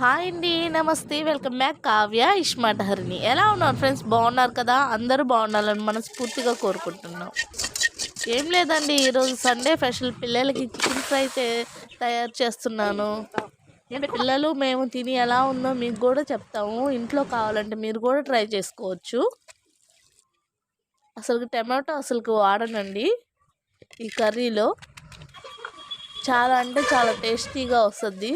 Hi అండి నమస్తే welcome back Kavya ఇష్మాట్ హరిని ఎలా ఉన్నారు ఫ్రెండ్స్? బాగున్నారు కదా? అందరూ బాగుండాలని మనస్ఫూర్తిగా కోరుకుంటున్నాం. ఏం లేదండి ఈరోజు సండే స్పెషల్ పిల్లలకి చికెన్ ఫ్రై తయారు చేస్తున్నాను. పిల్లలు మేము తిని ఎలా ఉందో మీకు కూడా చెప్తాము. ఇంట్లో కావాలంటే మీరు కూడా ట్రై చేసుకోవచ్చు. అసలు టమాటో అసలు వాడనండి. ఈ కర్రీలో చాలా అంటే చాలా టేస్టీగా వస్తుంది.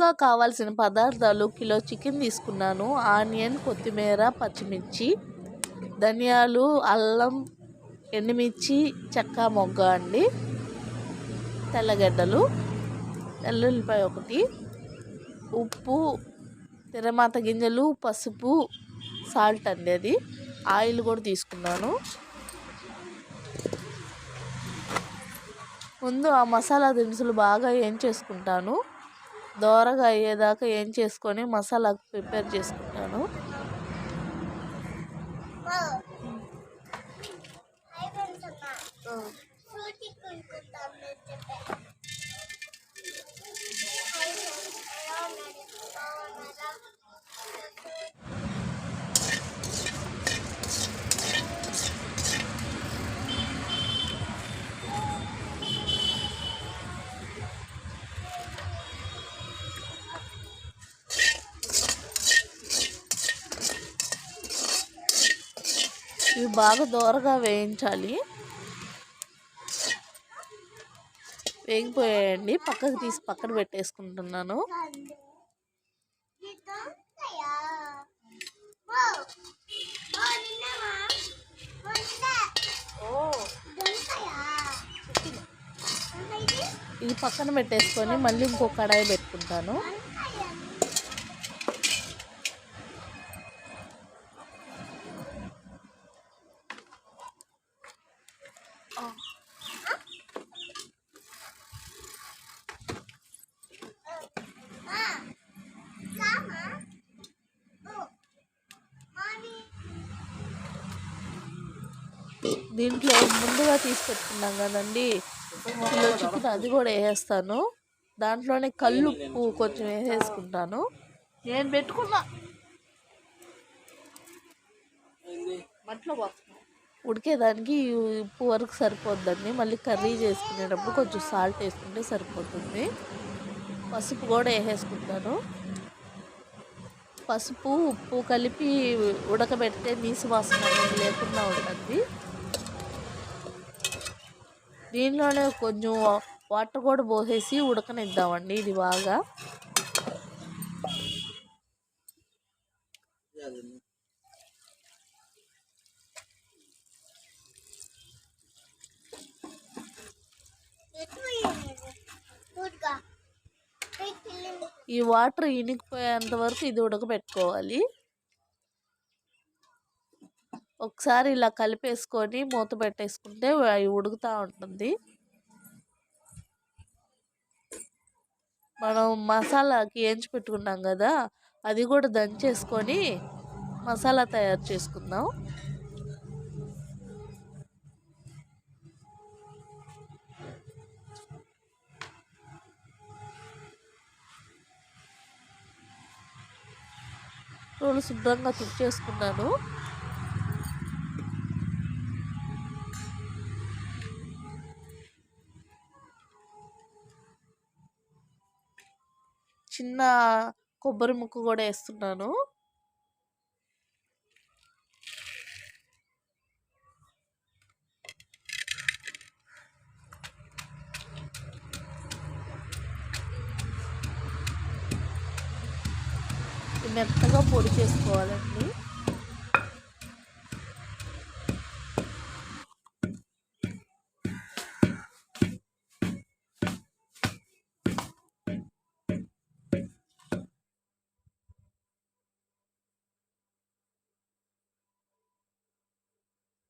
ఎక్కువగా కావాల్సిన పదార్థాలు కిలో చికెన్ తీసుకున్నాను ఆనియన్ కొత్తిమీర పచ్చిమిర్చి ధనియాలు అల్లం ఎండుమిర్చి చెక్క మొగ్గ అండి. తెల్లగడ్డలు ఎల్లుల్లిపాయ ఒకటి ఉప్పు తిరమాత గింజలు పసుపు సాల్ట్ అండి అది. ఆయిల్ కూడా తీసుకున్నాను. ముందు ఆ మసాలా దినుసులు బాగా ఏం చేసుకుంటాను? దోరగా అయ్యేదాకా ఏం చేసుకొని మసాలా ప్రిపేర్ చేసుకుంటాను. ఇవి బాగా దోరగా వేయించాలి. వేగిపోయాయండి. పక్కకు తీసి పక్కన పెట్టేసుకుంటున్నాను. ఇది పక్కన పెట్టేసుకొని మళ్ళీ ఇంకో కడాయి పెట్టుకుంటాను. దీంట్లో ముందుగా తీసి పెట్టుకున్నాం కదండి. కిలో చికెన్ అది కూడా వేసేస్తాను. దాంట్లోనే కల్లుప్పు కొంచెం వేసేసుకుంటాను. నేను పెట్టుకున్నా. మట్లో ఉడికేదానికి ఉప్పు వరకు సరిపోద్దండి. మళ్ళీ కర్రీ చేసుకునేటప్పుడు కొంచెం సాల్ట్ వేసుకుంటే సరిపోతుంది. పసుపు కూడా వేసేసుకుంటాను. పసుపు ఉప్పు కలిపి ఉడకబెడితే నీసు వాసన లేకుండా ఉంటుంది. దీనిలోనే కొంచెం వాటర్ కూడా పోసేసి ఉడకనిద్దామండి ఇది బాగా. ఈ వాటర్ ఇనికిపోయేంత వరకు ఇది ఉడకబెట్టుకోవాలి ఒకసారి ఇలా కలిపేసుకొని మూత పెట్టేసుకుంటే అవి ఉడుకుతూ ఉంటుంది. మనం మసాలాకి ఏంచి పెట్టుకున్నాం కదా అది కూడా దంచేసుకొని మసాలా తయారు చేసుకుందాం. రోలు శుభ్రంగా తుడిచేసుకున్నాను. చిన్న కొబ్బరి ముక్క కూడా వేస్తున్నాను మెత్తగా పొడి చేసుకోవాలండి.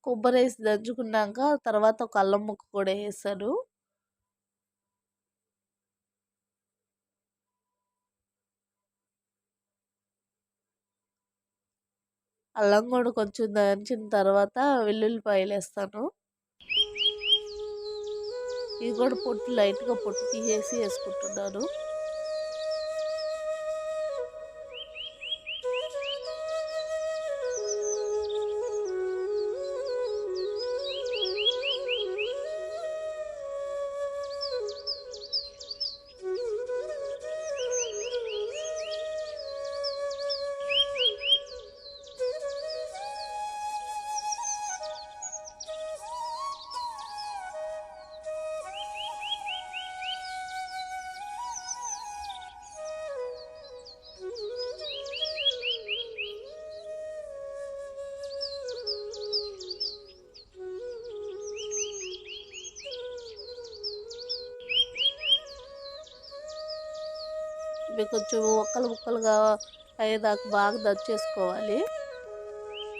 కొబ్బరి వేసి దంచుకున్నాక తర్వాత ఒక అల్లం ముక్క కూడా వేస్తారు అల్లం కూడా కొంచెం దంచిన తర్వాత వెల్లుల్లిపాయలు వేస్తాను. ఇది కూడా పొట్టు లైట్గా పొట్టు తీసేసి వేసుకుంటున్నాను. ఇవి కొంచెం ముక్కలు ముక్కలుగా అయ్యేదాకా బాగా దంచేసుకోవాలి.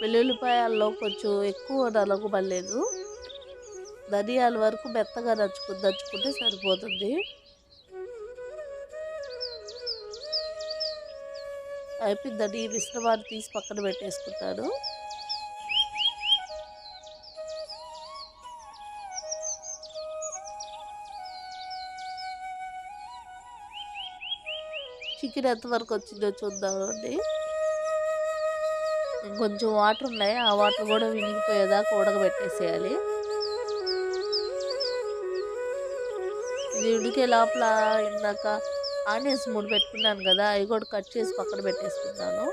వెల్లుల్లిపాయల్లో కొంచెం ఎక్కువ నలగబడలేదు ధనియాల వరకు మెత్తగా దంచుకు దంచుకుంటే సరిపోతుంది. అయిపోయిందని మిశ్రమాన్ని తీసి పక్కన పెట్టేసుకుంటాను. చికెన్ ఎంతవరకు వచ్చిందో చూద్దామండి కొంచెం వాటర్ ఉన్నాయి. ఆ వాటర్ కూడా వినిగిపోయేదాకా ఉడకబెట్టేసేయాలి. ఇది ఉడికే లోపల ఇందాక ఆనియన్స్ మూడు పెట్టుకున్నాను కదా అవి కూడా కట్ చేసి పక్కన పెట్టేసుకున్నాను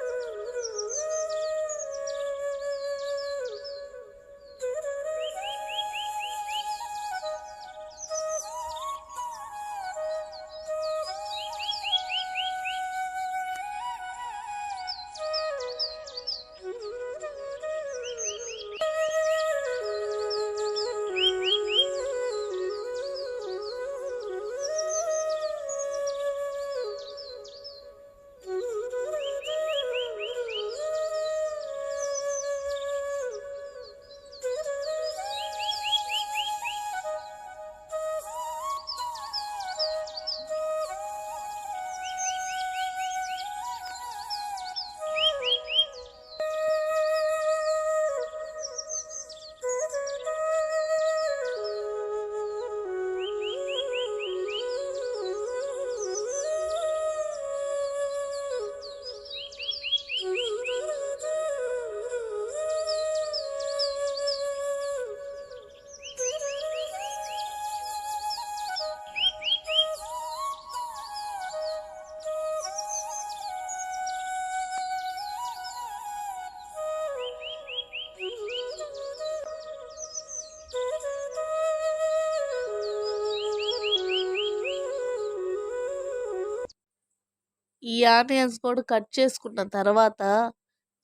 ఈ ఆనియన్స్ కూడా కట్ చేసుకున్న తర్వాత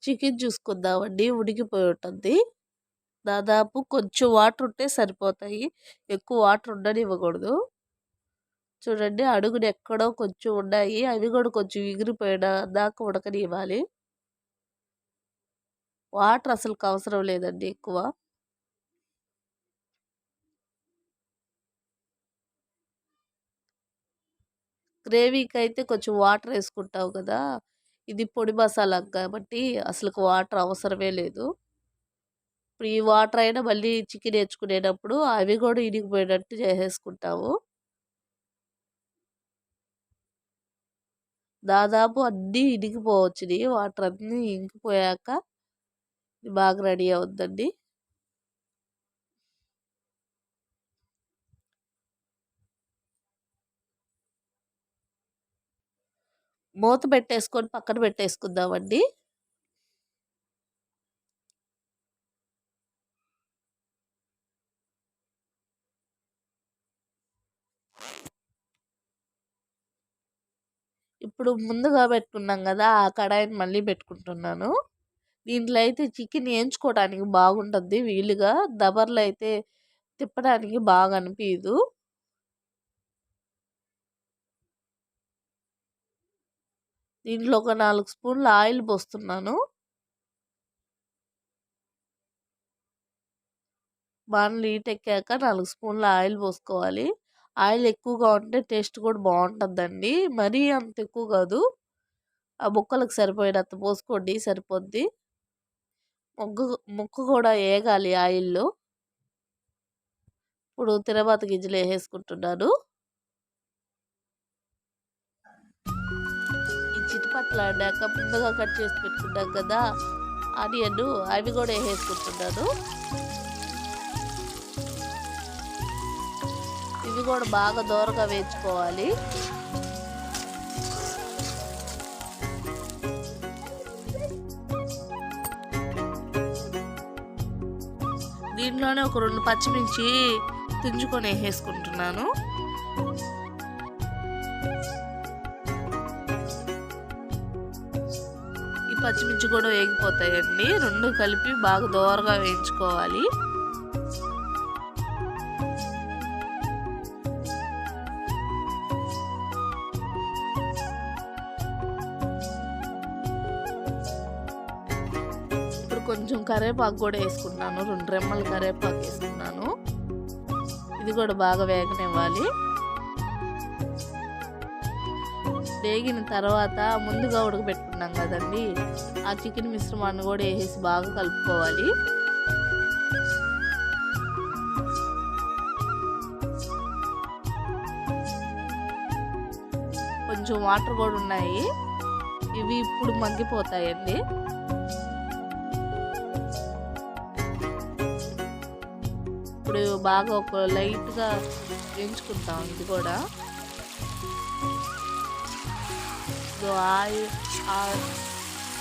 చికెన్ చూసుకుందామండి ఉడికిపోయి ఉంటుంది. దాదాపు కొంచెం వాటర్ ఉంటే సరిపోతాయి. ఎక్కువ వాటర్ ఉండనివ్వకూడదు. చూడండి అడుగులు ఎక్కడో కొంచెం ఉన్నాయి. అవి కూడా కొంచెం ఎగిరిపోయిన దాకా ఉడకనివ్వాలి. వాటర్ అసలు అవసరం లేదండి ఎక్కువ. గ్రేవీకి అయితే కొంచెం వాటర్ వేసుకుంటావు కదా! ఇది పొడి మసాలా కాబట్టి అసలు వాటర్ అవసరమే లేదు. ఇప్పుడు ఈ వాటర్ అయినా మళ్ళీ చికెన్ వేసుకునేటప్పుడు అవి కూడా ఇనిగిపోయినట్టు చేసేసుకుంటాము. దాదాపు అన్నీ ఇనిగిపోవచ్చుని వాటర్ అన్నీ ఇంకిపోయాక బాగా రెడీ అవుద్దండి. మూత పెట్టేసుకొని పక్కన పెట్టేసుకుందామండి. ఇప్పుడు ముందుగా పెట్టుకున్నాం కదా ఆ కడాయిని మళ్ళీ పెట్టుకుంటున్నాను. దీంట్లో అయితే చికెన్ వేయించుకోవడానికి బాగుంటుంది వీలుగా. దబర్లు అయితే తిప్పడానికి బాగా అనిపించదు దీంట్లో ఒక నాలుగు స్పూన్ల ఆయిల్ పోస్తున్నాను. బాణలు ఎక్కాక నాలుగు స్పూన్ల ఆయిల్ పోసుకోవాలి. ఆయిల్ ఎక్కువగా ఉంటే టేస్ట్ కూడా బాగుంటుందండి. మరీ అంత ఎక్కువ కాదు. ఆ ముక్కలకు సరిపోయినంత పోసుకోండి సరిపోద్ది. ముగ్గు ముక్కు కూడా వేగాలి ఆయిల్లో. ఇప్పుడు తిరబాత గింజలు వేసేసుకుంటున్నాను. మాట్లాడాక ముందుగా కట్ చేసి పెట్టుకున్నాం కదా. ఆనియన్ అవి కూడా వేసేసుకుంటున్నాను. ఇవి కూడా బాగా దూరంగా వేయించుకోవాలి. దీంట్లోనే ఒక రెండు పచ్చిమిర్చి తుంచుకొని వేసేసుకుంటున్నాను. పచ్చిమిర్చి కూడా వేగిపోతాయండి. రెండు కలిపి బాగా దోరగా వేయించుకోవాలి. ఇప్పుడు కొంచెం కరివేపాకు కూడా వేసుకున్నాను రెండు రెమ్మల కరేపాకు వేసుకున్నాను ఇది కూడా బాగా వేగనివ్వాలి. వేగిన తర్వాత ముందుగా ఉడకబెట్టుకున్నాం కదండి. ఆ చికెన్ మిశ్రమాన్ని కూడా వేసేసి బాగా కలుపుకోవాలి. కొంచెం వాటర్ కూడా ఉన్నాయి. ఇవి ఇప్పుడు మగ్గిపోతాయండి. ఇప్పుడు బాగా ఒక లైట్గా వేయించుకుంటాం ఇది కూడా. సో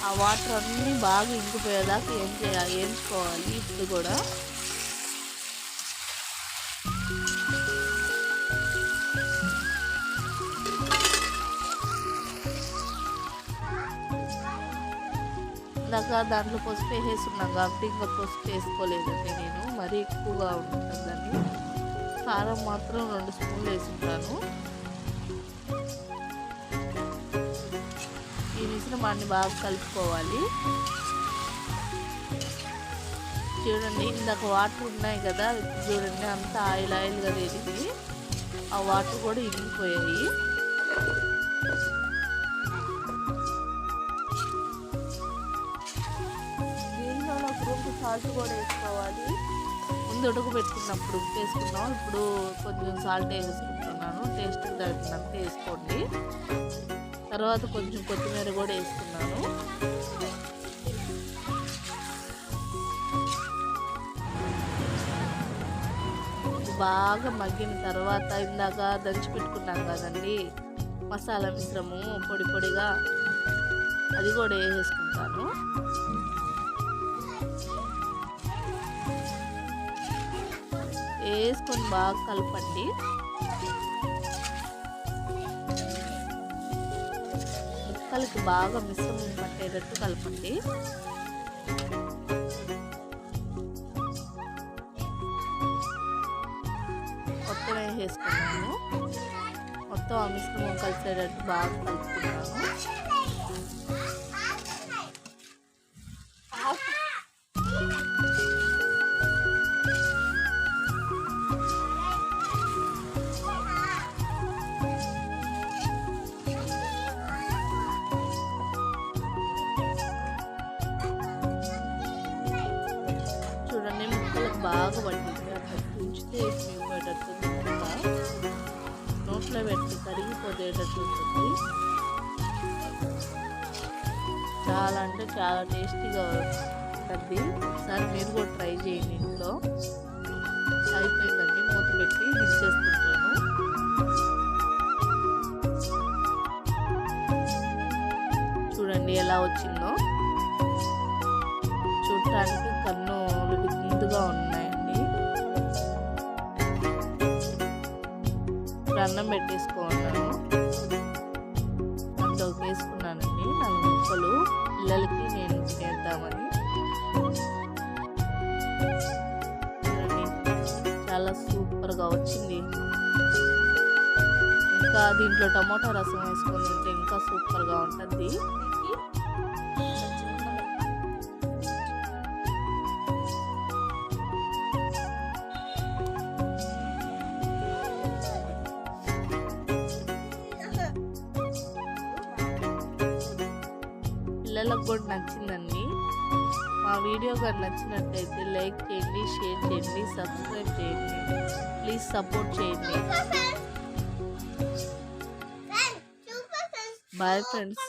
ఆ వాటర్ అన్నీ బాగా ఇంకిపోయేదాకా ఏం చేయాలి? వేయించుకోవాలి ఇప్పుడు కూడా. ఇందాక దాంట్లో పసుపు వేసేసున్నాం కాబట్టి ఇంకా పసుపు వేసుకోలేదండి నేను. మరీ ఎక్కువగా ఉంటుందని. కారం మాత్రం రెండు స్పూన్లు వేసుకుంటాను మిశ్రమాన్ని బాగా కలుపుకోవాలి. చూడండి ఇందాక వాటర్ ఉన్నాయి కదా చూడండి అంతా ఆయిల్ ఆయిల్గా తేలింది ఆ వాటర్ కూడా ఇరిగిపోయాయి. దీనిలో ఒక రూపు సాల్ట్ కూడా వేసుకోవాలి. ముందు ఉడుకు పెట్టుకున్నప్పుడు ఉప్పు వేసుకున్నాం ఇప్పుడు కొంచెం సాల్ట్ వేసుకుంటున్నాను. టేస్ట్ తగినంత వేసుకోండి. తర్వాత కొంచెం కొత్తిమీర కూడా వేసుకున్నాను. బాగా మగ్గిన తర్వాత ఇందాక దంచి పెట్టుకున్నాం కదండి మసాలా మిశ్రమం పొడి పొడిగా అది కూడా వేసేసుకుంటాను. వేసుకొని బాగా కలపండి. ముక్కలకి బాగా మిశ్రమం పట్టేటట్టు కలపండి. మొత్తం వేసేసుకున్నాను. మొత్తం ఆ మిశ్రమం కలిసేటట్టు బాగా కలుపుకున్నాను చాలా అంటే చాలా టేస్టీగా ఉంటుంది ఒకసారి మీరు కూడా ట్రై చేయండి ఇంట్లో. అయిపోయిందండి. మూత పెట్టి దించేసుకుంటాను చూడండి ఎలా వచ్చిందో. చూడటానికి కన్ను ముందుగా ఉన్నాయండి. అన్నం పెట్టేసుకో ఇంకా దీంట్లో టమాటా రసం వేసుకొని తింటే ఇంకా సూపర్గా ఉంటుంది. పిల్లలకు కూడా నచ్చిందండి. మా వీడియో కానీ నచ్చినట్టయితే లైక్ చేయండి షేర్ చేయండి సబ్స్క్రైబ్ చేయండి. ప్లీజ్ సపోర్ట్ చేయండి. Bye friends